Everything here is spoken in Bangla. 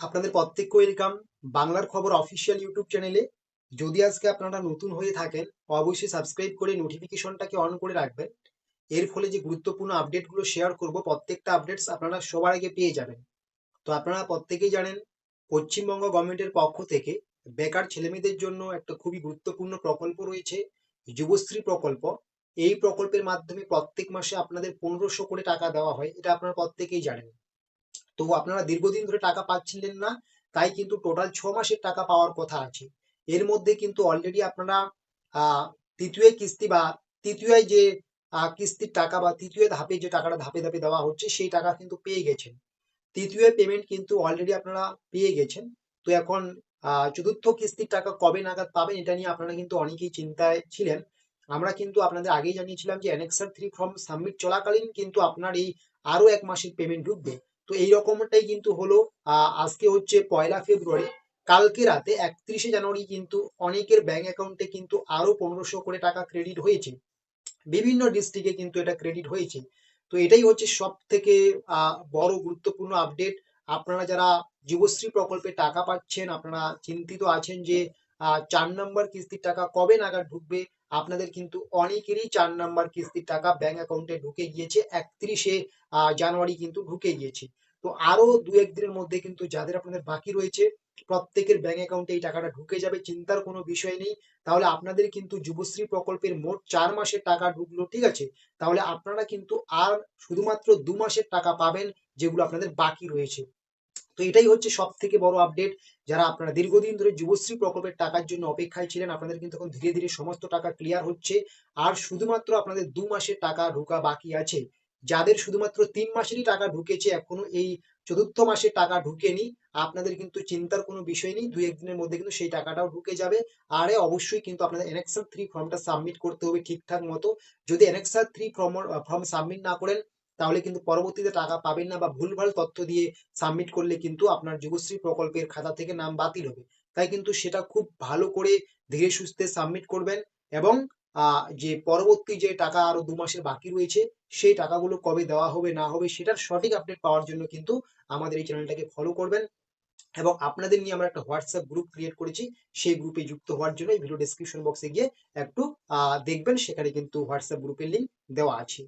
আপনাদের প্রত্যেককে ওয়েলকাম বাংলার খবর অফিসিয়াল ইউটিউব চ্যানেলে যদি আজকে আপনারা নতুন হয়ে থাকেন, অবশ্যই সাবস্ক্রাইব করে নোটিফিকেশনটাকে অন করে রাখবেন। এর ফলে যে গুরুত্বপূর্ণ আপডেটগুলো শেয়ার করব, প্রত্যেকটা আপডেটস আপনারা সবার আগে পেয়ে যাবেন। তো আপনারা প্রত্যেকেই জানেন, পশ্চিমবঙ্গ গভর্নমেন্টের পক্ষ থেকে বেকার ছেলেমেয়েদের জন্য একটা খুবই গুরুত্বপূর্ণ প্রকল্প রয়েছে, যুবশ্রী প্রকল্প। এই প্রকল্পের মাধ্যমে প্রত্যেক মাসে আপনাদের পনেরোশো করে টাকা দেওয়া হয়, এটা আপনারা প্রত্যেকেই জানেন। তো আপনারা দীর্ঘদিন ধরে টাকা পাচ্ছিলেন না, তাই কিন্তু টোটাল ছ মাসের টাকা পাওয়ার কথা আছে। এর মধ্যে কিন্তু অলরেডি আপনারা তৃতীয় কিস্তি বা তৃতীয় যে কিস্তির টাকা বা তৃতীয় ধাপে যে টাকাটা ধাপে ধাপে দেওয়া হচ্ছে, সেই টাকা কিন্তু পেয়ে গেছেন। তৃতীয় পেমেন্ট কিন্তু অলরেডি আপনারা পেয়ে গেছেন। তো এখন চতুর্থ কিস্তির টাকা কবে নাগাদ পাবেন, এটা নিয়ে আপনারা কিন্তু অনেকেই চিন্তায় ছিলেন। আমরা কিন্তু আপনাদের আগেই জানিয়েছিলাম যে অ্যানেক্সার থ্রি ফর্ম সাবমিট চলাকালীন কিন্তু আপনার এই আরও এক মাসের পেমেন্ট ঢুকবে তো এই রকমটাই কিন্তু হলো আজকে হচ্ছে পয়লা ফেব্রুয়ারি। কালকে রাতে একত্রিশে জানুয়ারি কিন্তু অনেকের ব্যাংক অ্যাকাউন্টে কিন্তু আরও পনেরোশো করে টাকা ক্রেডিট হয়েছে। বিভিন্ন ডিস্ট্রিক্টে কিন্তু এটা ক্রেডিট হয়েছে। তো এটাই হচ্ছে সব থেকে বড় গুরুত্বপূর্ণ আপডেট আপনারা যারা যুবশ্রী প্রকল্পে টাকা পাচ্ছেন, আপনারা চিন্তিত আছেন যে চার নম্বর কিস্তির টাকা কবে নাগাদ ঢুকবে, আপনাদের কিন্তু অনেকেরই চার নাম্বার কিস্তির টাকা ব্যাংক অ্যাকাউন্টে ঢুকে গিয়েছে। একত্রিশে জানুয়ারি কিন্তু ঢুকে গিয়েছে। তো আরও দু একদিনের মধ্যে কিন্তু যাদের আপনাদের বাকি রয়েছে, প্রত্যেকের ব্যাংক অ্যাকাউন্টে এই টাকাটা ঢুকে যাবে, চিন্তার কোনো বিষয় নেই। তাহলে আপনাদের কিন্তু যুবশ্রী প্রকল্পের মোট চার মাসের টাকা ঢুকলো, ঠিক আছে? তাহলে আপনারা কিন্তু আর শুধুমাত্র দু মাসের টাকা পাবেন যেগুলো আপনাদের বাকি রয়েছে। তো এটাই হচ্ছে সব থেকে বড় আপডেট যারা আপনারা দীর্ঘদিন ধরে যুবশ্রী প্রকল্পের টাকার জন্য অপেক্ষায় ছিলেন, আপনাদের কিন্তু এখন ধীরে ধীরে সমস্ত টাকা ক্লিয়ার হচ্ছে। আর শুধুমাত্র আপনাদের দু মাসের টাকা ঢোকা বাকি আছে। যাদের শুধুমাত্র তিন মাসেরই টাকা ঢুকেছে, এখনও এই চতুর্থ মাসে টাকা ঢুকেনি, আপনাদের কিন্তু চিন্তার কোনো বিষয় নেই দুই একদিনের মধ্যে কিন্তু সেই টাকাটাও ঢুকে যাবে। আরে অবশ্যই কিন্তু আপনাদের এনএক্সাল থ্রি ফর্মটা সাবমিট করতে হবে ঠিকঠাক মতো। যদি annexure three form form submit না করেন, তাহলে কিন্তু পরবর্তীতে টাকা পাবেন না বা ভুলভাল তথ্য দিয়ে সাবমিট করলে কিন্তু আপনার যুবশ্রী প্রকল্পের খাতা থেকে নাম বাতিল হবে। তাই কিন্তু সেটা খুব ভালো করে ধীরে সুস্থে সাবমিট করবেন এবং যে পরবর্তী যে টাকা আরও দু মাসের বাকি রয়েছে, সেই টাকাগুলো কবে দেওয়া হবে, না হবে, সেটার সঠিক আপডেট পাওয়ার জন্য কিন্তু আমাদের এই চ্যানেলটাকে ফলো করবেন এবং আপনাদের নিয়ে আমরা একটা হোয়াটসঅ্যাপ গ্রুপ ক্রিয়েট করেছি, সেই গ্রুপে যুক্ত হওয়ার জন্য এই ভিডিও ডিসক্রিপশন বক্সে গিয়ে একটু দেখবেন, সেখানে কিন্তু হোয়াটসঅ্যাপ গ্রুপের লিঙ্ক দেওয়া আছে।